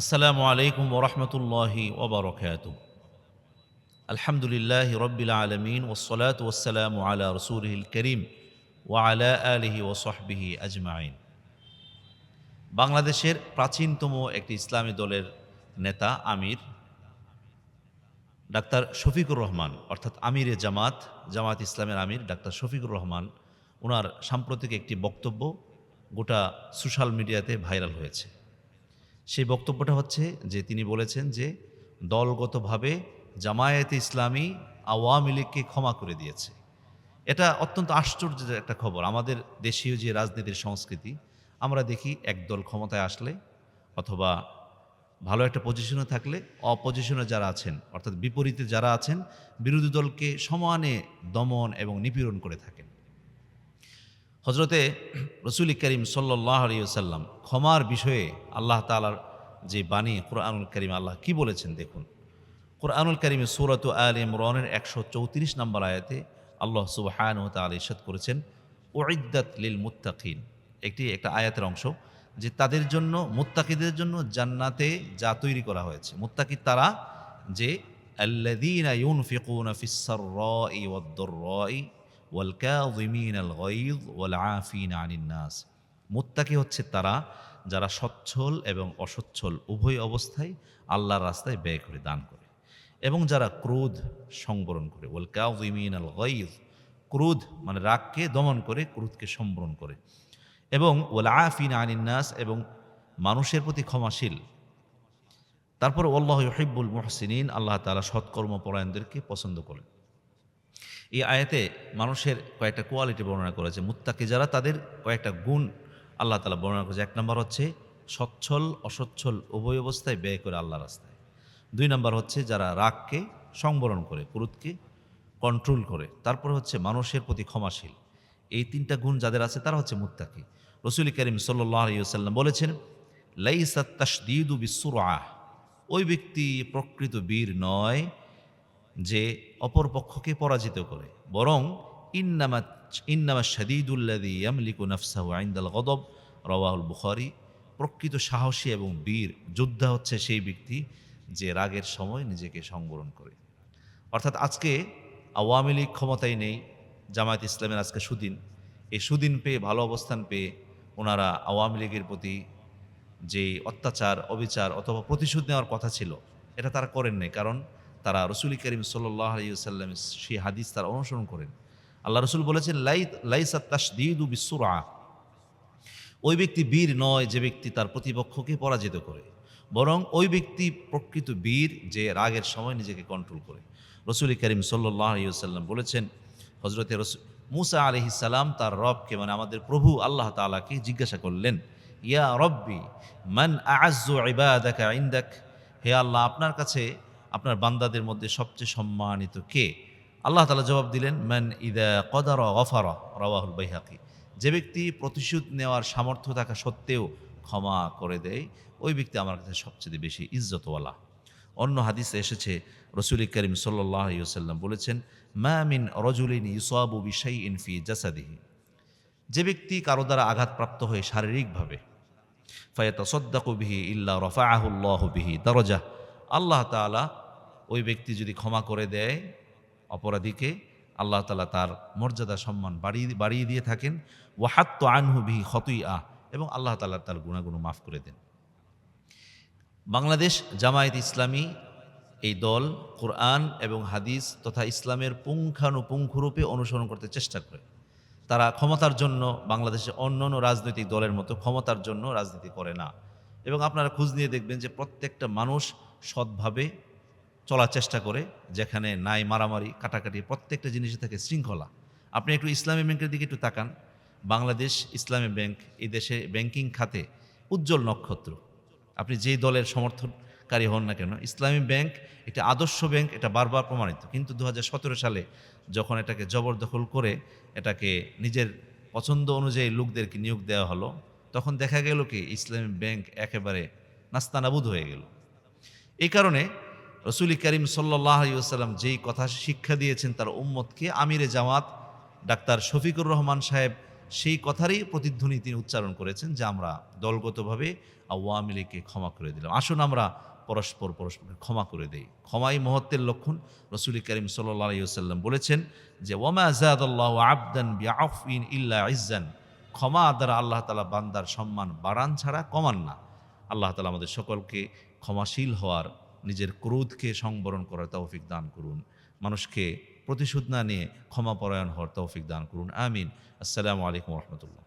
আসসালামু আলাইকুম ওরহমতুল্লাহি ওবরকাত আলহামদুলিল্লাহ রব্বিল আলমিন ওসলাত ওসালাম আলা রসুলহিল করিম ওয়ালা আলিহি ওসহবিহি আজমাইন। বাংলাদেশের প্রাচীনতম একটি ইসলামী দলের নেতা আমির, ডাক্তার শফিকুর রহমান, অর্থাৎ আমিরে জামাত জামাত ইসলামের আমির ডাক্তার শফিকুর রহমান ওনার সাম্প্রতিক একটি বক্তব্য গোটা সোশ্যাল মিডিয়াতে ভাইরাল হয়েছে। সেই বক্তব্যটা হচ্ছে যে তিনি বলেছেন যে দলগতভাবে জামায়াতে ইসলামী আওয়ামী লীগকে ক্ষমা করে দিয়েছে। এটা অত্যন্ত আশ্চর্যের একটা খবর। আমাদের দেশীয় যে রাজনীতির সংস্কৃতি, আমরা দেখি একদল ক্ষমতায় আসলে অথবা ভালো একটা পজিশনে থাকলে অপজিশনে যারা আছেন, অর্থাৎ বিপরীতে যারা আছেন, বিরোধী দলকে সমানে দমন এবং নিপীড়ন করে থাকেন। হজরতে রসুল করিম সাল্লাহ আলিয়াল্লাম ক্ষমার বিষয়ে আল্লাহ তালার যে বাণী কোরআনুল করিম, আল্লাহ কি বলেছেন দেখুন। কোরআনুল করিমে সুরত আল ইমরানের একশো চৌত্রিশ নম্বর আয়াতে আল্লাহ সুবাহান তাল ইসাদ করেছেন ওইদ্দাত লিল মুত্তাকিন। একটি, একটা আয়াতের অংশ যে তাদের জন্য, মুত্তাকিদের জন্য জান্নাতে যা তৈরি করা হয়েছে। মুত্তাকিদ তারা যে আল্লাদিনা ইউনফিকুনা ফিসার রাই ওয়াদ-দাররাই ওয়াল আল গায়য ওয়াল আফিন আনিন নাস মুত্তাকি হচ্ছে তারা যারা সচ্ছল এবং অসচ্ছল, উভয় অবস্থায় আল্লাহর রাস্তায় ব্যয় করে, দান করে। এবং যারা ক্রোধ সংবরণ করে ওয়াল কাযিমিন আল গায়য ক্রোধ মানে রাগকে দমন করে, ক্রোধকে সম্বরণ করে। এবং ওয়াল আফিন আনিন নাস এবং মানুষের প্রতি ক্ষমাশীল। তারপর আল্লাহ হিব্বুল মুহসিনিন, আল্লাহ তাআলা সৎকর্ম পরায়ণদেরকে পছন্দ করেন। এই আয়াতে মানুষের কয়েকটা কোয়ালিটি বর্ণনা করেছে। মুত্তাকি যারা, তাদের কয়েকটা গুণ আল্লাহ তালা বর্ণনা করেছে। এক নম্বর হচ্ছে সচ্ছল, অসচ্ছল উভয় অবস্থায় ব্যয় করে আল্লাহ রাস্তায়। দুই নম্বর হচ্ছে যারা রাগকে সংবরণ করে, ক্রোধকে কন্ট্রোল করে। তারপর হচ্ছে মানুষের প্রতি ক্ষমাশীল। এই তিনটা গুণ যাদের আছে, তারা হচ্ছে মুত্তাকি। রসুল করিম সাল্লাম বলেছেন, লাইসাত তাসদিদু বিসুরা ওই ব্যক্তি প্রকৃত বীর নয় যে অপর পক্ষকে পরাজিত করে, বরং ইন্নামা ইন্নামা শাদিদুল্লাদি ইয়ামলিকু আইন্দাল গদব, রওয়াহুল বুখারি, প্রকৃত সাহসী এবং বীর যোদ্ধা হচ্ছে সেই ব্যক্তি যে রাগের সময় নিজেকে সংবরণ করে। অর্থাৎ আজকে আওয়ামী লীগ ক্ষমতায় নেই, জামায়াত ইসলামের আজকে সুদিন। এই সুদিন পেয়ে, ভালো অবস্থান পেয়ে ওনারা আওয়ামী লীগের প্রতি যে অত্যাচার, অবিচার অথবা প্রতিশোধ নেওয়ার কথা ছিল, এটা তারা করেন নাই। কারণ তারা রসুল করিম আলিয়াল্লাম সেই হাদিস তারা অনুসরণ করেন। আল্লাহ রসুল বলেছেন লাই লাইসাত্তাসদিদু বিসুরা ওই ব্যক্তি বীর নয় যে ব্যক্তি তার প্রতিপক্ষকে পরাজিত করে, বরং ওই ব্যক্তি প্রকৃত বীর যে রাগের সময় নিজেকে কন্ট্রোল করে। রসুল করিম সাল্লাহ বলেছেন হজরতে রসুল, মুসা আলহিসাল্লাম তার রবকে মানে আমাদের প্রভু আল্লাহ তালাকে জিজ্ঞাসা করলেন, ইয়া রব্বি, মান আজ্জু ইবাদাকা ইন্দাক? হে আল্লাহ, আপনার কাছে আপনার বান্দাদের মধ্যে সবচেয়ে সম্মানিত কে? আল্লাহ তালা জবাব দিলেন, মান ইদা কদার গফার রওয়াহুল বাইহাকি। যে ব্যক্তি প্রতিশোধ নেওয়ার সামর্থ্য থাকা সত্ত্বেও ক্ষমা করে দেয়, ওই ব্যক্তি আমার কাছে সবচেয়ে বেশি ইজ্জতওয়ালা। অন্য হাদিসে এসেছে, রসুল করিম সাল্লাহ ইউসাল্লাম বলেছেন মামিন রজুলিন ইউসাবু বিশাই ইনফি জাসাদিহি যে ব্যক্তি কারও দ্বারা আঘাতপ্রাপ্ত হয়ে শারীরিকভাবে ফায়াতা সদ্দাকু বিহি ইল্লা রফাআহুল্লাহ বিহি দরজা আল্লাহ তালা ওই ব্যক্তি যদি ক্ষমা করে দেয় অপরাধীকে, আল্লাহ তালা তার মর্যাদা, সম্মান বাড়িয়ে বাড়িয়ে দিয়ে থাকেন। ওয়াহাত্ত আনহু বিহি খতুই আহ এবং আল্লাহ তালা তার গুণাগুণ মাফ করে দেন। বাংলাদেশ জামায়াত ইসলামী এই দল কোরআন এবং হাদিস তথা ইসলামের পুঙ্খানুপুঙ্খরূপে অনুসরণ করতে চেষ্টা করে। তারা ক্ষমতার জন্য বাংলাদেশে অন্য অন্য রাজনৈতিক দলের মতো ক্ষমতার জন্য রাজনীতি করে না। এবং আপনারা খোঁজ নিয়ে দেখবেন যে প্রত্যেকটা মানুষ সৎভাবে চলার চেষ্টা করে, যেখানে নাই মারামারি, কাটাকাটি, প্রত্যেকটা জিনিসে থাকে শৃঙ্খলা। আপনি একটু ইসলামী ব্যাংকের দিকে একটু তাকান। বাংলাদেশ ইসলামী ব্যাংক, এই দেশে ব্যাংকিং খাতে উজ্জ্বল নক্ষত্র। আপনি যেই দলের সমর্থনকারী হন না কেন, ইসলামী ব্যাংক একটি আদর্শ ব্যাংক, এটা বারবার প্রমাণিত। কিন্তু দু হাজার সতেরো সালে যখন এটাকে জবরদখল করে, এটাকে নিজের পছন্দ অনুযায়ী লোকদেরকে নিয়োগ দেওয়া হলো, তখন দেখা গেল কি, ইসলামী ব্যাংক একেবারে নাস্তানাবুদ হয়ে গেল। এই কারণে রসুল করিম সাল্লাম যেই কথা শিক্ষা দিয়েছেন তার উম্মতকে, আমিরে জামাত, ডাক্তার শফিকুর রহমান সাহেব, সেই কথারই প্রতিধ্বনি তিনি উচ্চারণ করেছেন যে আমরা দলগতভাবে আওয়ামী লীগকে ক্ষমা করে দিলাম। আসুন আমরা পরস্পর পরস্পরকে ক্ষমা করে দেই। ক্ষমাই মহত্বের লক্ষণ। রসুল করিম সাল্লাম বলেছেন যে ওমা আজাদাল্লাহ আবদান বিআফিন ইল্লা ইজ্জান। ক্ষমা দ্বারা আল্লাহ তালা বান্দার সম্মান বাড়ান ছাড়া কমান না। আল্লাহ তালা আমাদের সকলকে ক্ষমাশীল হওয়ার নিজের ক্রোধকে সংবরণ করার তৌফিক দান করুন। মানুষকে প্রতিশোধ না নিয়ে ক্ষমাপরায়ণ হওয়ার তৌফিক দান করুন। আমিন। আসসালামু আলাইকুম রহমতুল্লাহ।